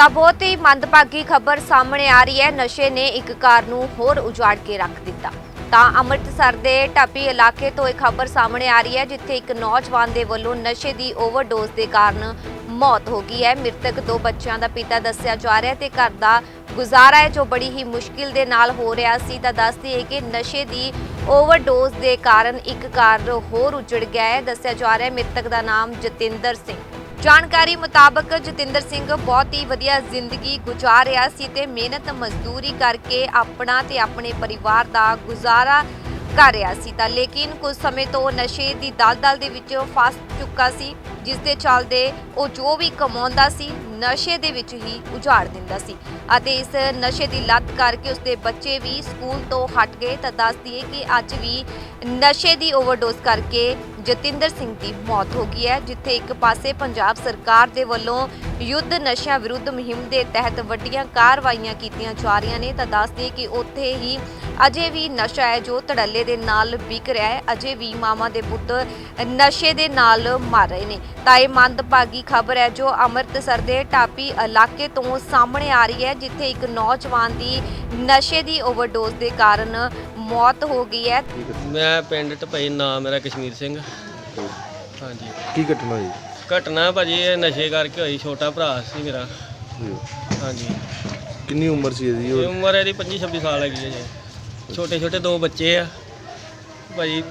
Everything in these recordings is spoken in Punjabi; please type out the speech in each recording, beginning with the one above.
ਤਾਂ ਬਹੁਤ ਹੀ ਮੰਦਭਾਗੀ ਖਬਰ ਸਾਹਮਣੇ ਆ ਰਹੀ ਹੈ। ਨਸ਼ੇ ਨੇ ਇੱਕ ਕਾਰ ਨੂੰ ਹੋਰ ਉਜਾੜ ਕੇ ਰੱਖ ਦਿੱਤਾ। ਤਾਂ ਅੰਮ੍ਰਿਤਸਰ ਦੇ ਟਾਪੀ ਇਲਾਕੇ ਤੋਂ ਇਹ ਖਬਰ ਸਾਹਮਣੇ ਆ ਰਹੀ ਹੈ, ਜਿੱਥੇ ਇੱਕ ਨੌਜਵਾਨ ਦੇ ਵੱਲੋਂ ਨਸ਼ੇ ਦੀ ਓਵਰਡੋਜ਼ ਦੇ ਕਾਰਨ ਮੌਤ ਹੋ ਗਈ ਹੈ। ਮ੍ਰਿਤਕ ਦੋ ਬੱਚਿਆਂ ਦਾ ਪਿਤਾ ਦੱਸਿਆ ਜਾ ਰਿਹਾ ਹੈ ਤੇ ਘਰ ਦਾ ਗੁਜ਼ਾਰਾ ਹੈ, ਜੋ ਬੜੀ ਹੀ ਮੁਸ਼ਕਿਲ ਦੇ ਨਾਲ ਹੋ ਰਿਹਾ ਸੀ। ਤਾਂ ਦੱਸਦੀ ਹੈ ਕਿ ਨਸ਼ੇ ਦੀ ਓਵਰਡੋਜ਼ ਦੇ ਕਾਰਨ ਇੱਕ ਕਾਰ ਹੋਰ ਉਜੜ ਗਿਆ ਹੈ। ਦੱਸਿਆ ਜਾ ਰਿਹਾ ਮ੍ਰਿਤਕ ਦਾ ਨਾਮ ਜਤਿੰਦਰ ਸਿੰਘ ਜਾਣਕਾਰੀ ਮੁਤਾਬਕ ਜਤਿੰਦਰ ਸਿੰਘ ਬਹੁਤ ਹੀ ਵਧੀਆ ਜ਼ਿੰਦਗੀ ਗੁਜ਼ਾਰ ਰਿਹਾ ਸੀ ਤੇ ਮਿਹਨਤ ਮਜ਼ਦੂਰੀ ਕਰਕੇ ਆਪਣਾ ਤੇ ਆਪਣੇ ਪਰਿਵਾਰ ਦਾ ਗੁਜ਼ਾਰਾ ਕਰ ਰਿਹਾ ਸੀ ਤਾਂ ਲੇਕਿਨ ਕੁਝ ਸਮੇਂ ਤੋਂ ਨਸ਼ੇ ਦੀ ਦਲਦਲ ਦੇ ਵਿੱਚ ਫਸ ਚੁੱਕਾ ਸੀ, ਜਿਸ ਦੇ ਚੱਲਦੇ ਉਹ ਜੋ ਵੀ ਕਮਾਉਂਦਾ ਸੀ ਨਸ਼ੇ ਦੇ ਵਿੱਚ ਹੀ ਉਜਾੜ ਦਿੰਦਾ ਸੀ ਅਤੇ ਇਸ ਨਸ਼ੇ ਦੀ ਲੱਤ ਕਰਕੇ ਉਸਦੇ ਬੱਚੇ ਵੀ ਸਕੂਲ ਤੋਂ ਹਟ ਗਏ। ਤਾਂ ਦੱਸਦੀ ਹੈ ਕਿ ਅੱਜ ਵੀ ਨਸ਼ੇ ਦੀ ਓਵਰਡੋਜ਼ ਕਰਕੇ ਜਤਿੰਦਰ ਸਿੰਘ ਦੀ ਮੌਤ ਹੋ ਗਈ ਹੈ, ਜਿੱਥੇ ਇੱਕ ਪਾਸੇ ਪੰਜਾਬ ਸਰਕਾਰ ਦੇ ਵੱਲੋਂ ਯੁੱਧ ਨਸ਼ਿਆਂ ਵਿਰੁੱਧ ਮੁਹਿੰਮ ਦੇ ਤਹਿਤ ਵੱਡੀਆਂ ਕਾਰਵਾਈਆਂ ਕੀਤੀਆਂ ਜਾ ਰਹੀਆਂ ਨੇ ਤਾਂ ਦੱਸਦੇ ਕਿ ਉੱਥੇ ਹੀ ਅਜੇ ਵੀ ਨਸ਼ਾ ਹੈ ਜੋ ਧੜੱਲੇ ਦੇ ਨਾਲ ਵਿਕ ਰਿਹਾ ਹੈ। ਅਜੇ ਵੀ ਮਾਮਾ ਦੇ ਪੁੱਤ ਨਸ਼ੇ ਦੇ ਨਾਲ ਮਰ ਰਹੇ ਨੇ। ਤਾਂ ਇਹ ਮੰਦਭਾਗੀ ਖਬਰ ਹੈ ਜੋ ਅੰਮ੍ਰਿਤਸਰ ਦੇ ਟਾਪੀ ਇਲਾਕੇ ਤੋਂ ਸਾਹਮਣੇ ਆ ਰਹੀ ਹੈ ਜਿੱਥੇ ਇੱਕ ਨੌਜਵਾਨ ਦੀ ਨਸ਼ੇ ਦੀ ਓਵਰਡੋਜ਼ ਦੇ ਕਾਰਨ ਮੌਤ ਹੋ ਗਈ ਹੈ। ਮੈਂ ਪਿੰਡ ਟਪਈ ਨਾਮ ਮੇਰਾ ਕਸ਼ਮੀਰ ਸਿੰਘ। ਹਾਂਜੀ। ਕੀ ਘਟਨਾ ਹੋਈ? ਘਟਨਾ ਭਾਜੀ ਇਹ ਨਸ਼ੇ ਕਰਕੇ ਹੋਈ ਛੋਟਾ ਭਰਾ ਸੀ ਮੇਰਾ। ਜੀ। ਹਾਂਜੀ। ਕਿੰਨੀ ਉਮਰ ਸੀ ਇਹਦੀ? ਇਹ ਉਹ ਉਮਰ ਇਹਦੀ 25 26 ਸਾਲ ਹੈਗੀ ਹੈ ਜੀ। ਛੋਟੇ ਛੋਟੇ ਦੋ ਬੱਚੇ ਆ। ਭਾਜੀ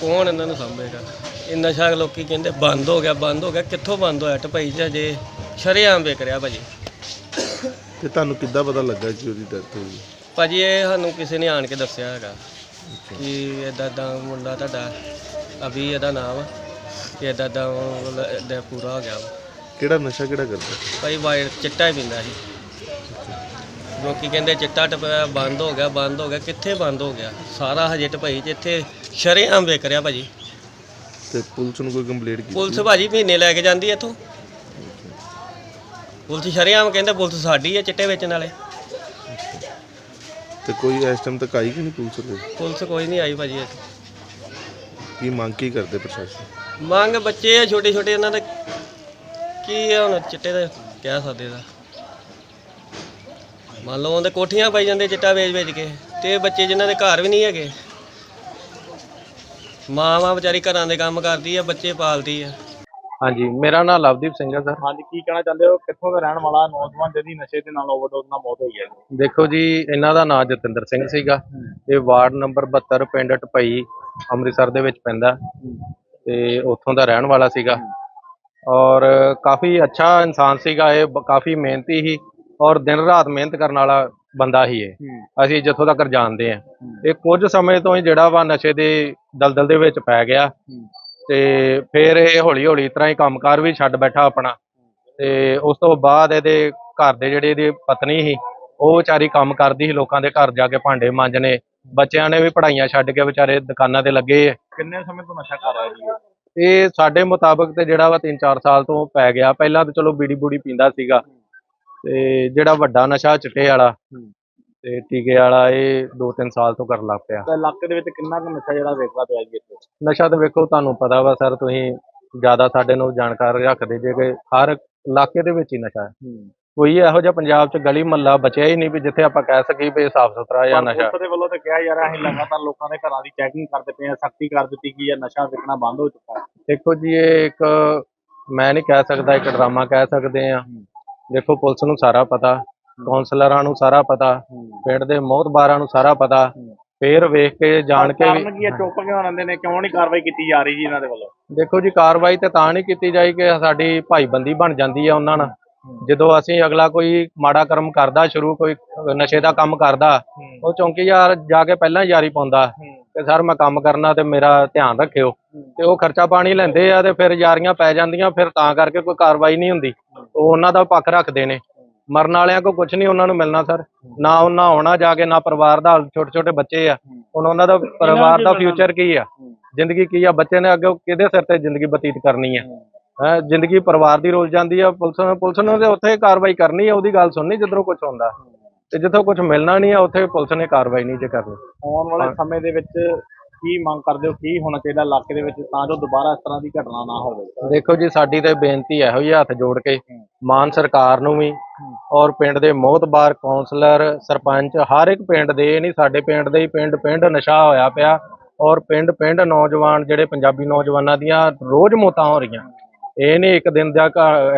ਕੌਣ ਇਹਨਾਂ ਨੂੰ ਸੰਭੇਗਾ? ਇਹ ਨਸ਼ਾ ਲੋਕੀ ਕਹਿੰਦੇ ਬੰਦ ਹੋ ਗਿਆ ਬੰਦ ਹੋ ਗਿਆ। ਕਿੱਥੋਂ ਬੰਦ ਹੋਇਆ? ਟਪਈ ਚ ਅਜੇ ਸ਼ਰੇਆਮ ਵੇਚ ਰਿਹਾ ਭਾਜੀ। ਤੇ ਤੁਹਾਨੂੰ ਕਿੱਦਾਂ ਪਤਾ ਲੱਗਾ ਕਿ ਉਹਦੀ ਡੈਥ ਹੋ ਗਈ ਭਾਜੀ ਇਹ ਸਾਨੂੰ ਕਿਸੇ ਨੇ ਆਣ ਕੇ ਦੱਸਿਆ ਹੈਗਾ ਕਿ ਇਦਾਂ ਦਾ ਮੁੰਡਾ ਤੁਹਾਡਾ ਅਭੀ ਇਹਦਾ ਨਾਮ ਆ, ਕਿ ਇਦਾਂ ਦਾ ਦਾ ਪੂਰਾ ਹੋ ਗਿਆ ਵਾ। ਕਿਹੜਾ ਨਸ਼ਾ ਕਿਹੜਾ ਕਰਦਾ? ਭਾਈ ਵਾਈਟ ਚਿੱਟਾ ਹੀ ਪੀਂਦਾ ਸੀ। ਲੋਕੀ ਕਹਿੰਦੇ ਚਿੱਟਾ ਟਪਿਆ ਬੰਦ ਹੋ ਗਿਆ ਬੰਦ ਹੋ ਗਿਆ। ਕਿੱਥੇ ਬੰਦ ਹੋ ਗਿਆ? ਸਾਰਾ ਹਜੇ ਟਪਈ ਜਿੱਥੇ ਸ਼ਰੇਆਮ ਵੇਚ ਰਿਹਾ ਭਾਜੀ। ਤੇ ਪੁਲਿਸ ਨੂੰ ਕੋਈ ਕੰਪਲੇਂਟ ਕੀਤੀ? ਪੁਲਿਸ ਭਾਜੀ ਮਹੀਨੇ ਲੈ ਕੇ ਜਾਂਦੀ ਇੱਥੋਂ। ਪੁਲਿਸ ਸ਼ਰੇਆਮ ਕਹਿੰਦੇ ਪੁਲਿਸ ਸਾਡੀ ਹੈ ਚਿੱਟੇ ਵੇਚਣ ਵਾਲੇ। ਤੇ ਕੋਈ ਇਸ ਟਾਈਮ ਤੱਕ ਆਈ ਕਿ ਨਹੀਂ ਪੁਲਿਸ ਪੁਲਿਸ ਕੋਈ ਨਹੀਂ ਆਈ ਭਾਜੀ ਇੱਥੇ। ਕੀ ਮੰਗ ਕੀ ਕਰਦੇ ਪ੍ਰਸ਼ਾਸਨ? ਮੰਗ ਬੱਚੇ ਆ ਛੋਟੇ ਛੋਟੇ ਇਹਨਾਂ ਦਾ। ਕੀ ਆ ਹੁਣ ਚਿੱਟੇ ਦਾ ਕਹਿ ਸਕਦੇ ਦਾ ਮੰਨ ਲਓ ਉਹਦੇ ਕੋਠੀਆਂ ਪਾਈ ਜਾਂਦੇ ਚਿੱਟਾ ਵੇਚ ਵੇਚ ਕੇ ਤੇ ਇਹ ਬੱਚੇ ਜਿਨ੍ਹਾਂ ਦੇ ਘਰ ਵੀ ਨਹੀਂ ਹੈਗੇ। ਮਾਂ ਵਿਚਾਰੀ ਘਰਾਂ ਦੇ ਕੰਮ ਕਰਦੀ ਆ ਬੱਚੇ ਪਾਲਦੀ ਆ। ਹਾਂਜੀ ਮੇਰਾ ਨਾਮ ਲਵਦੀਪ ਸਿੰਘ ਹੈ ਸਰ। ਹਾਂਜੀ ਕੀ ਕਹਿਣਾ ਚਾਹੁੰਦੇ ਹੋ? ਕਿੱਥੋਂ ਦਾ ਰਹਿਣ ਵਾਲਾ? ਨੌਜਵਾਨ ਜਿਹਦੀ ਨਸ਼ੇ ਦੇ ਨਾਲ ਓਵਰਡੋਜ਼ ਨਾਲ ਮੌਤ ਹੋਈ ਹੈ। ਦੇਖੋ ਜੀ ਇਹਨਾਂ ਦਾ ਨਾਮ ਜਤਿੰਦਰ ਸਿੰਘ ਸੀਗਾ। ਇਹ ਵਾਰਡ ਨੰਬਰ 72 ਪਿੰਡ ਟਪਈ ਅੰਮ੍ਰਿਤਸਰ ਦੇ ਵਿੱਚ ਪੈਂਦਾ। ਤੇ ਉੱਥੋਂ ਦਾ ਰਹਿਣ ਵਾਲਾ ਸੀਗਾ। ਔਰ ਕਾਫੀ ਅੱਛਾ ਇਨਸਾਨ ਸੀਗਾ ਇਹ ਕਾਫੀ ਮਿਹਨਤੀ ਸੀ ਔਰ ਦਿਨ ਰਾਤ ਮਿਹਨਤ ਕਰਨ ਵਾਲਾ ਬੰਦਾ ਹੀ ਇਹ। ਅਸੀਂ ਜਿੱਥੋਂ ਤੱਕ ਜਾਣਦੇ ਆ ਇਹ ਕੁਝ ਸਮੇਂ ਤੋਂ ਹੀ ਜਿਹੜਾ ਵਾ ਨਸ਼ੇ ਦੇ ਦਲਦਲ ਦੇ ਵਿੱਚ ਪੈ ਗਿਆ। ਤੇ ਫਿਰ ਇਹ ਹੌਲੀ ਹੌਲੀ ਤਰ੍ਹਾਂ ਹੀ ਕੰਮਕਾਰ ਵੀ ਛੱਡ ਬੈਠਾ ਆਪਣਾ। ਤੇ ਉਸ ਤੋਂ ਬਾਅਦ ਇਹਦੇ ਘਰ ਦੇ ਜਿਹੜੇ ਇਹਦੀ ਪਤਨੀ ਸੀ ਉਹ ਵਿਚਾਰੀ ਕੰਮ ਕਰਦੀ ਸੀ ਲੋਕਾਂ ਦੇ ਘਰ ਜਾ ਕੇ ਭਾਂਡੇ ਮਾਂਜਣੇ। ਬੱਚਿਆਂ ਨੇ ਵੀ ਪੜ੍ਹਾਈਆਂ ਛੱਡ ਕੇ ਵਿਚਾਰੇ ਦੁਕਾਨਾਂ ਤੇ ਲੱਗੇ ਆ। ਕਿੰਨੇ ਸਮੇਂ ਤੋਂ ਨਸ਼ਾ ਕਰ ਰਿਹਾ ਜੀ ਇਹ? ਇਹ ਸਾਡੇ ਮੁਤਾਬਕ ਤੇ ਜਿਹੜਾ ਵਾ 3-4 ਸਾਲ ਤੋਂ ਪੈ ਗਿਆ। ਪਹਿਲਾਂ ਤਾਂ ਚਲੋ ਬੀੜੀ ਬੂੜੀ ਪੀਂਦਾ ਸੀਗਾ। ਤੇ ਜਿਹੜਾ ਵੱਡਾ ਨਸ਼ਾ ਚਿੱਟੇ ਵਾਲਾ ਤੇ ਟੀਕੇ ਵਾਲਾ ਇਹ 2-3 ਸਾਲ ਤੋਂ ਕਰਨ ਲੱਗ ਪਿਆ। ਤਾਂ ਇਲਾਕੇ ਦੇ ਵਿੱਚ ਕਿੰਨਾ ਕੁ ਨਸ਼ਾ ਜਿਹੜਾ ਵੇਖਦਾ ਪਿਆ ਜੀ ਇੱਥੇ? ਨਸ਼ਾ ਤਾਂ ਵੇਖੋ ਤੁਹਾਨੂੰ ਪਤਾ ਵਾ ਸਰ ਤੁਸੀਂ ਜ਼ਿਆਦਾ ਸਾਡੇ ਨੂੰ ਜਾਣਕਾਰ ਰੱਖਦੇ ਜੇ ਕਿ ਹਰ ਇਲਾਕੇ ਦੇ ਵਿੱਚ ਹੀ ਨਸ਼ਾ ਹੈ। ਕੋਈ ਇਹੋ ਜਿਹਾ ਪੰਜਾਬ 'ਚ ਗਲੀ ਮਹੱਲਾ ਬਚਿਆ ਹੀ ਨਹੀਂ ਵੀ ਜਿੱਥੇ ਆਪਾਂ ਕਹਿ ਸਕੀਏ ਵੀ ਸਾਫ਼ ਸੁਥਰਾ ਜਾਂ ਨਸ਼ਾ। ਪੁਲਿਸ ਦੇ ਵੱਲੋਂ ਤਾਂ ਕਿਹਾ ਰਿਹਾ ਅਸੀਂ ਲਗਾਤਾਰ ਲੋਕਾਂ ਦੇ ਘਰਾਂ ਦੀ ਚੈਕਿੰਗ ਕਰਦੇ ਪਏ ਹਾਂ ਸਖਤੀ ਕਰ ਦਿੱਤੀ ਗਈ ਹੈ ਨਸ਼ਾ ਵਿਕਣਾ ਬੰਦ ਹੋ ਚੁੱਕਾ ਹੈ। ਦੇਖੋ ਜੀ ਇਹ ਇੱਕ ਮੈਂ ਨਹੀਂ ਕਹਿ ਸਕਦਾ ਇੱਕ ਡਰਾਮਾ ਕਹਿ ਸਕਦੇ ਆ ਦੇਖੋ ਪੁਲਿਸ ਨੂੰ ਸਾਰਾ ਪਤਾ ਕਾਉਂਸਲਰਾਂ ਨੂੰ ਸਾਰਾ ਪਤਾ ਪਿੰਡ ਦੇ ਮੋਹਤਬਾਰਾਂ ਨੂੰ ਸਾਰਾ ਪਤਾ ਫੇਰ ਵੇਖ ਕੇ ਜਾਣ ਕੇ ਵੀ ਕੀ ਚੁੱਪ ਕਿਉਂ ਰਹਿੰਦੇ ਨੇ? ਕਿਉਂ ਨਹੀਂ ਕਾਰਵਾਈ ਕੀਤੀ ਜਾ ਰਹੀ ਜੀ ਇਹਨਾਂ ਦੇ ਵੱਲੋਂ? ਦੇਖੋ ਜੀ ਕਾਰਵਾਈ ਤੇ ਤਾਂ ਨਹੀਂ ਕੀਤੀ ਜਾਈ ਕਿ ਸਾਡੀ ਭਾਈਬੰਦੀ ਬਣ ਜਾਂਦੀ ਹੈ ਉਹਨਾਂ ਨਾਲ। ਜਦੋਂ ਅਸੀਂ ਅਗਲਾ ਕੋਈ ਮਾੜਾ ਕਰਮ ਕਰਦਾ ਸ਼ੁਰੂ ਕੋਈ ਨਸ਼ੇ ਦਾ ਕੰਮ ਕਰਦਾ ਉਹ ਚੌਂਕੀਦਾਰ ਜਾ ਕੇ ਪਹਿਲਾਂ ਯਾਰੀ ਪਾਉਂਦਾ ਕਿ ਸਰ ਮੈਂ ਕੰਮ ਕਰਨਾ ਤੇ ਮੇਰਾ ਧਿਆਨ ਰੱਖਿਓ। ਤੇ ਉਹ ਖਰਚਾ ਪਾਣੀ ਲੈਂਦੇ ਆ ਤੇ ਫਿਰ ਯਾਰੀਆਂ ਪੈ ਜਾਂਦੀਆਂ ਫਿਰ ਤਾਂ ਕਰਕੇ ਕੋਈ ਕਾਰਵਾਈ ਨਹੀਂ ਹੁੰਦੀ। ਉਹ ਉਹਨਾਂ ਦਾ ਪੱਖ ਰੱਖਦੇ ਨੇ। ਮਰਨ ਵਾਲਿਆਂ ਕੋ ਕੁਝ ਨਹੀਂ ਉਹਨਾਂ ਨੂੰ ਮਿਲਣਾ ਸਰ। ਨਾ ਉਹਨਾਂ ਆਉਣਾ ਜਾ ਕੇ ਨਾ ਪਰਿਵਾਰ ਦਾ ਛੋਟੇ ਛੋਟੇ ਬੱਚੇ ਆ। ਹੁਣ ਉਹਨਾਂ ਦਾ ਪਰਿਵਾਰ ਦਾ ਫਿਊਚਰ ਕੀ ਆ? ਜ਼ਿੰਦਗੀ ਕੀ ਆ? ਬੱਚੇ ਨੇ ਅੱਗੇ ਕਿਹਦੇ ਸਿਰ ਤੇ ਜ਼ਿੰਦਗੀ ਬਤੀਤ ਕਰਨੀ ਆ? ਜ਼ਿੰਦਗੀ ਪਰਿਵਾਰ ਦੀ ਰੁਲ ਜਾਂਦੀ ਆ ਪੁਲਿਸ ਨੇ ਪੁਲਿਸ ਨੇ ਤੇ ਉੱਥੇ ਕਾਰਵਾਈ ਕਰਨੀ ਆ ਉਹਦੀ ਗੱਲ ਸੁਣਨੀ ਜਿੱਧਰੋਂ ਕੁਝ ਹੁੰਦਾ। ਤੇ ਜਿੱਥੋਂ ਕੁਝ ਮਿਲਣਾ ਨਹੀਂ ਆ ਉੱਥੇ ਪੁਲਿਸ ਨੇ ਕਾਰਵਾਈ ਨਹੀਂ ਜੇ ਕਰਨੀ। ਆਉਣ ਵਾਲੇ ਸਮੇਂ ਦੇ ਵਿੱਚ ਕੀ ਮੰਗ ਕਰਦੇ ਹੋ ਕੀ ਹੋਣਾ ਚਾਹੀਦਾ ਇਲਾਕੇ ਦੇ ਵਿੱਚ ਤਾਂ ਜੋ ਦੁਬਾਰਾ ਇਸ ਤਰ੍ਹਾਂ ਦੀ ਘਟਨਾ ਨਾ ਹੋਵੇ? ਦੇਖੋ ਜੀ ਸਾਡੀ ਤੇ ਬੇਨਤੀ ਇਹੋ ਹੀ ਹੱਥ ਜੋੜ ਕੇ। ਮਾਨ ਸਰਕਾਰ ਨੂੰ ਵੀ ਔਰ ਪਿੰਡ ਦੇ ਮੋਹਤਬਾਰ ਕੌਂਸਲਰ ਸਰਪੰਚ ਹਰ ਇੱਕ ਪਿੰਡ ਦੇ ਨਹੀਂ ਸਾਡੇ ਪਿੰਡ ਦੇ ਹੀ ਪਿੰਡ ਪਿੰਡ ਨਸ਼ਾ ਹੋਇਆ ਪਿਆ। ਔਰ ਪਿੰਡ ਪਿੰਡ ਨੌਜਵਾਨ ਜਿਹੜੇ ਪੰਜਾਬੀ ਨੌਜਵਾਨਾਂ ਦੀਆਂ ਰੋਜ਼ ਮੌਤਾਂ ਹੋ ਰਹੀਆਂ। ਇਹ ਨਹੀਂ ਇੱਕ ਦਿਨ ਦਾ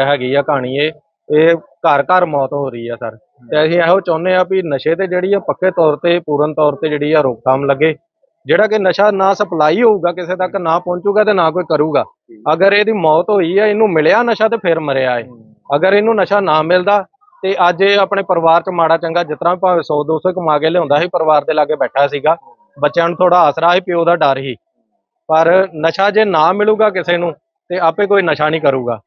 ਹੈਗੀ ਆ ਕਹਾਣੀ ਇਹ ਇਹ ਘਰ ਘਰ ਮੌਤ ਹੋ ਰਹੀ ਆ ਸਰ। ਤੇ ਅਸੀਂ ਇਹੋ ਚਾਹੁੰਦੇ ਆ ਵੀ ਨਸ਼ੇ ਤੇ ਜਿਹੜੀ ਆ ਪੱਕੇ ਤੌਰ ਤੇ, ਪੂਰਨ ਤੌਰ ਤੇ ਜਿਹੜੀ ਆ ਰੋਕਥਾਮ ਲੱਗੇ। ਜਿਹੜਾ ਕਿ ਨਸ਼ਾ ਨਾ ਸਪਲਾਈ ਹੋਊਗਾ ਕਿਸੇ ਤੱਕ, ਨਾ ਪਹੁੰਚੂਗਾ ਤੇ ਨਾ ਕੋਈ ਕਰੂਗਾ। ਅਗਰ ਇਹਦੀ ਮੌਤ ਹੋਈ ਹੈ ਇਹਨੂੰ ਮਿਲਿਆ ਨਸ਼ਾ ਤੇ ਫਿਰ ਮਰਿਆ ਏ ਅਗਰ ਇਹਨੂੰ ਨਸ਼ਾ ਨਾ ਮਿਲਦਾ, ਤੇ ਅੱਜ ਇਹ ਆਪਣੇ ਪਰਿਵਾਰ 'ਚ ਮਾੜਾ ਚੰਗਾ, ਜਿਸ ਤਰ੍ਹਾਂ ਭਾਵੇਂ 100 200 ਕਮਾ ਕੇ ਲਿਆਉਂਦਾ ਸੀ, ਪਰਿਵਾਰ ਦੇ ਲਾਗੇ ਬੈਠਾ ਸੀਗਾ। ਬੱਚਿਆਂ ਨੂੰ ਥੋੜਾ ਆਸਰਾ ਸੀ, ਪਿਓ ਦਾ ਡਰ ਸੀ। ਪਰ ਨਸ਼ਾ ਜੇ ਨਾ ਮਿਲੂਗਾ ਕਿਸੇ ਨੂੰ ਤੇ ਆਪੇ ਕੋਈ ਨਸ਼ਾ ਨਹੀਂ ਕਰੂਗਾ।